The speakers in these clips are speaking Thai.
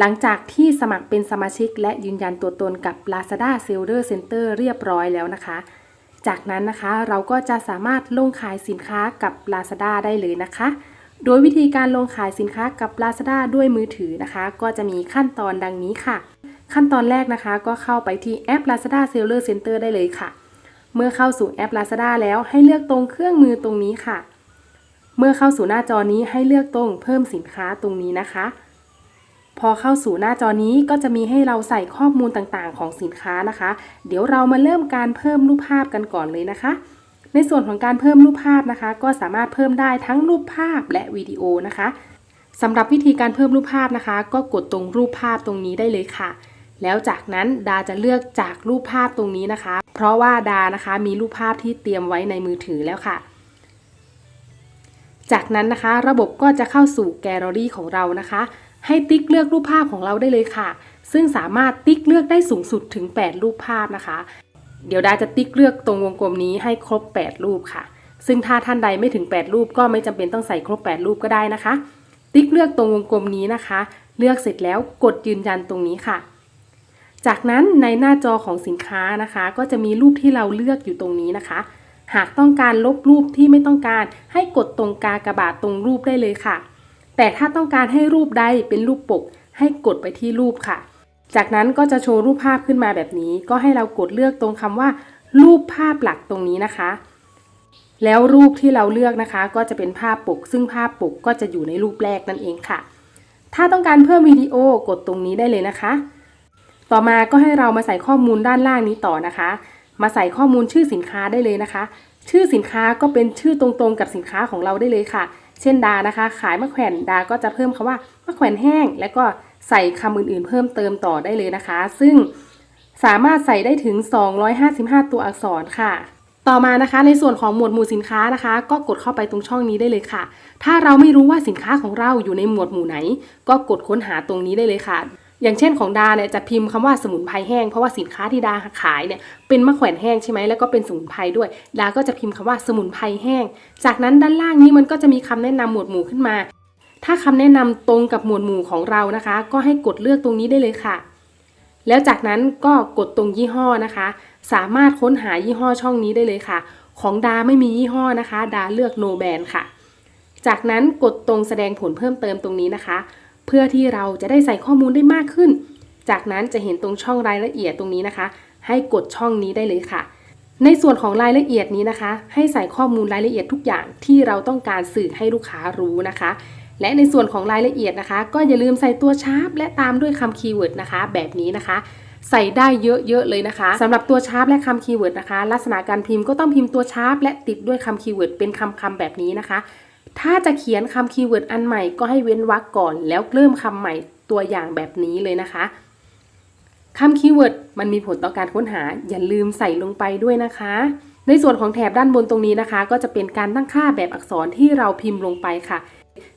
หลังจากที่สมัครเป็นสมาชิกและยืนยันตัวตนกับ Lazada Seller Center เรียบร้อยแล้วนะคะ จากนั้นนะคะเราก็จะสามารถลงขายสินค้ากับ Lazada ได้เลยนะคะ โดยวิธีการลงขายสินค้ากับ Lazada ด้วยมือถือนะคะ ก็จะมีขั้นตอนดังนี้ค่ะ ขั้นตอนแรกนะคะ ก็เข้าไปที่แอป Lazada Seller Center ได้เลยค่ะ เมื่อเข้าสู่แอป Lazada แล้วให้เลือกตรงเครื่องมือตรงนี้ค่ะ เมื่อเข้าสู่หน้าจอนี้ให้เลือกตรงเพิ่มสินค้าตรงนี้นะคะ พอเข้าสู่หน้าจอนี้ก็จะมีให้เราใส่ข้อมูลต่างๆ ของสินค้านะคะ เดี๋ยวเรามาเริ่มการเพิ่มรูปภาพกันก่อนเลยนะคะ ในส่วนของการเพิ่มรูปภาพนะคะ ก็สามารถเพิ่มได้ทั้งรูปภาพและวิดีโอนะคะสำหรับวิธีการเพิ่มรูปภาพนะคะ ก็กดตรงรูปภาพตรงนี้ได้เลยค่ะ แล้วจากนั้นดาจะเลือกจากรูปภาพตรงนี้นะคะ เพราะว่าดานะคะมีรูปภาพที่เตรียมไว้ในมือถือแล้วค่ะจากนั้นนะคะ ระบบก็จะเข้าสู่แกลเลอรี่ของเรานะคะ ให้ติ๊กเลือกรูปภาพของเราได้เลยค่ะ ซึ่งสามารถติ๊กเลือกได้สูงสุดถึง 8 รูปภาพนะคะ เดี๋ยวดาจะติ๊กเลือกตรงวงกลมนี้ให้ครบ 8 รูปค่ะ ซึ่งถ้าท่านใดไม่ถึง 8 รูปก็ไม่จำเป็นต้องใส่ครบ 8 รูปก็ได้นะคะ ติ๊กเลือกตรงวงกลมนี้นะคะ เลือกเสร็จแล้วกดยืนยันตรงนี้ค่ะจากนั้นในหน้าจอของสินค้านะคะ ก็จะมีรูปที่เราเลือกอยู่ตรงนี้นะคะ หากต้องการลบรูปที่ไม่ต้องการ ให้กดตรงกากระบาทตรงรูปได้เลยค่ะ แต่ถ้าต้องการให้รูปใดเป็นรูปปก ให้กดไปที่รูปค่ะ จากนั้นก็จะโชว์รูปภาพขึ้นมาแบบนี้ ก็ให้เรากดเลือกตรงคำว่า รูปภาพหลักตรงนี้นะคะ แล้วรูปที่เราเลือกนะคะ ก็จะเป็นภาพปก ซึ่งภาพปกก็จะอยู่ในรูปแรกนั่นเองค่ะ ถ้าต้องการเพิ่มวิดีโอกดตรงนี้ได้เลยนะคะ ต่อมาก็ให้เรามาใส่ข้อมูลด้านล่างนี้ต่อนะคะ มาใส่ข้อมูลชื่อสินค้าได้เลยนะคะ ชื่อสินค้าก็เป็นชื่อตรงๆกับสินค้าของเราได้เลยค่ะ เช่นดานะคะ ขายมะแขวนดาก็จะเพิ่มคำว่ามะแขวนแห้ง แล้วก็ใส่คำอื่นๆ เพิ่มเติมต่อได้เลยนะคะ ซึ่งสามารถใส่ได้ถึง 255 ตัวอักษรค่ะ ต่อมานะคะในส่วนของหมวดหมู่สินค้านะคะ ก็กดเข้าไปตรงช่องนี้ได้เลยค่ะ ถ้าเราไม่รู้ว่าสินค้าของเราอยู่ในหมวดหมู่ไหน ก็กดค้นหาตรงนี้ได้เลยค่ะ อย่างเช่นของดาเนี่ยจะพิมพ์คำว่าสมุนไพรแห้งเพราะว่าสินค้าที่ดาขายเนี่ยเป็นมะแขวนแห้งใช่ไหมแล้วก็เป็นสมุนไพรด้วย ดาก็จะพิมพ์คำว่าสมุนไพรแห้ง จากนั้นด้านล่างนี้มันก็จะมีคำแนะนำหมวดหมู่ขึ้นมา ถ้าคำแนะนำตรงกับหมวดหมู่ของเรานะคะ ก็ให้กดเลือกตรงนี้ได้เลยค่ะ แล้วจากนั้นก็กดตรงยี่ห้อนะคะ สามารถค้นหายี่ห้อช่องนี้ได้เลยค่ะ ของดาไม่มียี่ห้อนะคะ ดาเลือก no band ค่ะ จากนั้นกดตรงแสดงผลเพิ่มเติมตรงนี้นะคะ เพื่อที่เราจะได้ใส่ข้อมูลได้มากขึ้น จากนั้นจะเห็นตรงช่องรายละเอียดตรงนี้นะคะ ให้กดช่องนี้ได้เลยค่ะ ในส่วนของรายละเอียดนี้นะคะ ให้ใส่ข้อมูลรายละเอียดทุกอย่างที่เราต้องการสื่อให้ลูกค้ารู้นะคะ และในส่วนของรายละเอียดนะคะ ก็อย่าลืมใส่ตัวชาร์ปและตามด้วยคำคีย์เวิร์ดนะคะ แบบนี้นะคะใส่ได้เยอะๆเลยนะคะสำหรับตัวชาร์ปและคำคีย์เวิร์ดนะคะ ลักษณะการพิมพ์ก็ต้องพิมพ์ตัวชาร์ปและติดด้วยคำคีย์เวิร์ดเป็นคำๆแบบนี้นะคะ ถ้าจะเขียนคำคีย์เวิร์ดอันใหม่ก็ให้เว้นวรรคก่อน แล้วเริ่มคำใหม่ตัวอย่างแบบนี้เลยนะคะคำคีย์เวิร์ดมันมีผลต่อการค้นหา อย่าลืมใส่ลงไปด้วยนะคะ ในส่วนของแถบด้านบนตรงนี้นะคะ ก็จะเป็นการตั้งค่าแบบอักษรที่เราพิมพ์ลงไปค่ะ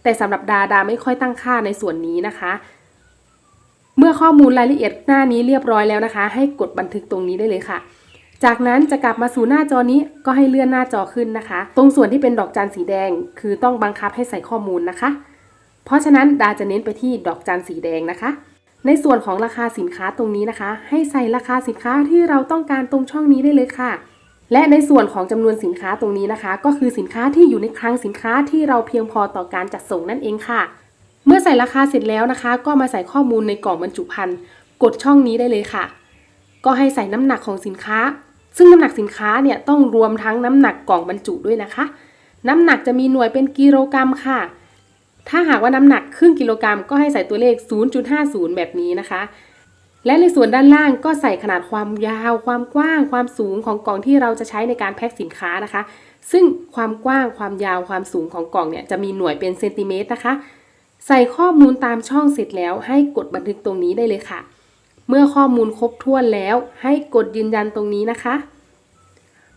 แต่สำหรับดาดาไม่ค่อยตั้งค่าในส่วนนี้นะคะ เมื่อข้อมูลรายละเอียดหน้านี้เรียบร้อยแล้วนะคะ ให้กดบันทึกตรงนี้ได้เลยค่ะ จากนั้นจะกลับมาสู่หน้าจอนี้ก็ให้เลื่อนหน้าจอขึ้นนะคะ ตรงส่วนที่เป็นดอกจันสีแดง คือต้องบังคับให้ใส่ข้อมูลนะคะ เพราะฉะนั้นดาจะเน้นไปที่ดอกจันสีแดงนะคะ ในส่วนของราคาสินค้าตรงนี้นะคะ ให้ใส่ราคาสินค้าที่เราต้องการตรงช่องนี้ได้เลยค่ะ และในส่วนของจำนวนสินค้าตรงนี้นะคะ ก็คือสินค้าที่อยู่ในคลังสินค้าที่เราเพียงพอต่อการจัดส่งนั่นเองค่ะ เมื่อใส่ราคาเสร็จแล้วนะคะ ก็มาใส่ข้อมูลในกล่องบรรจุภัณฑ์กดช่องนี้ได้เลยค่ะ ก็ให้ใส่น้ำหนักของสินค้า ซึ่งน้ำหนักสินค้าเนี่ยต้องรวมทั้งน้ำหนักกล่องบรรจุด้วยนะคะ น้ำหนักจะมีหน่วยเป็นกิโลกรัมค่ะ ถ้าหากว่าน้ำหนักครึ่งกิโลกรัมก็ให้ใส่ตัวเลข 0.50 แบบนี้นะคะ และในส่วนด้านล่างก็ใส่ขนาดความยาว ความกว้าง ความสูงของกล่องที่เราจะใช้ในการแพ็คสินค้านะคะ ซึ่งความกว้าง ความยาว ความสูงของกล่องเนี่ยจะมีหน่วยเป็นเซนติเมตรนะคะ ใส่ข้อมูลตามช่องเสร็จแล้วให้กดบันทึกตรงนี้ได้เลยค่ะ เมื่อข้อมูลครบถ้วนแล้ว ให้กดยืนยันตรงนี้นะคะ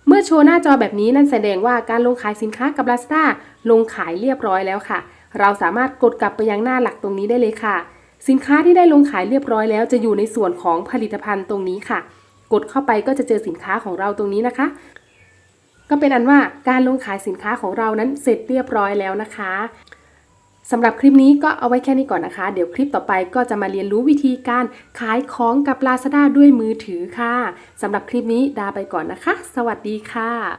เมื่อโชว์หน้าจอแบบนี้นั่นแสดงว่าการลงขายสินค้ากับ Lazada ลงขายเรียบร้อยแล้วค่ะ เราสามารถกดกลับไปยังหน้าหลักตรงนี้ได้เลยค่ะ สินค้าที่ได้ลงขายเรียบร้อยแล้วจะอยู่ในส่วนของผลิตภัณฑ์ตรงนี้ค่ะ กดเข้าไปก็จะเจอสินค้าของเราตรงนี้นะคะ ก็เป็นอันว่าการลงขายสินค้าของเรานั้นเสร็จเรียบร้อยแล้วนะคะ สำหรับคลิปนี้ก็เอาไว้แค่นี้ก่อนนะคะ เดี๋ยวคลิปต่อไปก็จะมาเรียนรู้วิธีการขายของกับ Lazada ด้วยมือถือค่ะสำหรับคลิปนี้ดาไปก่อนนะคะ สวัสดีค่ะ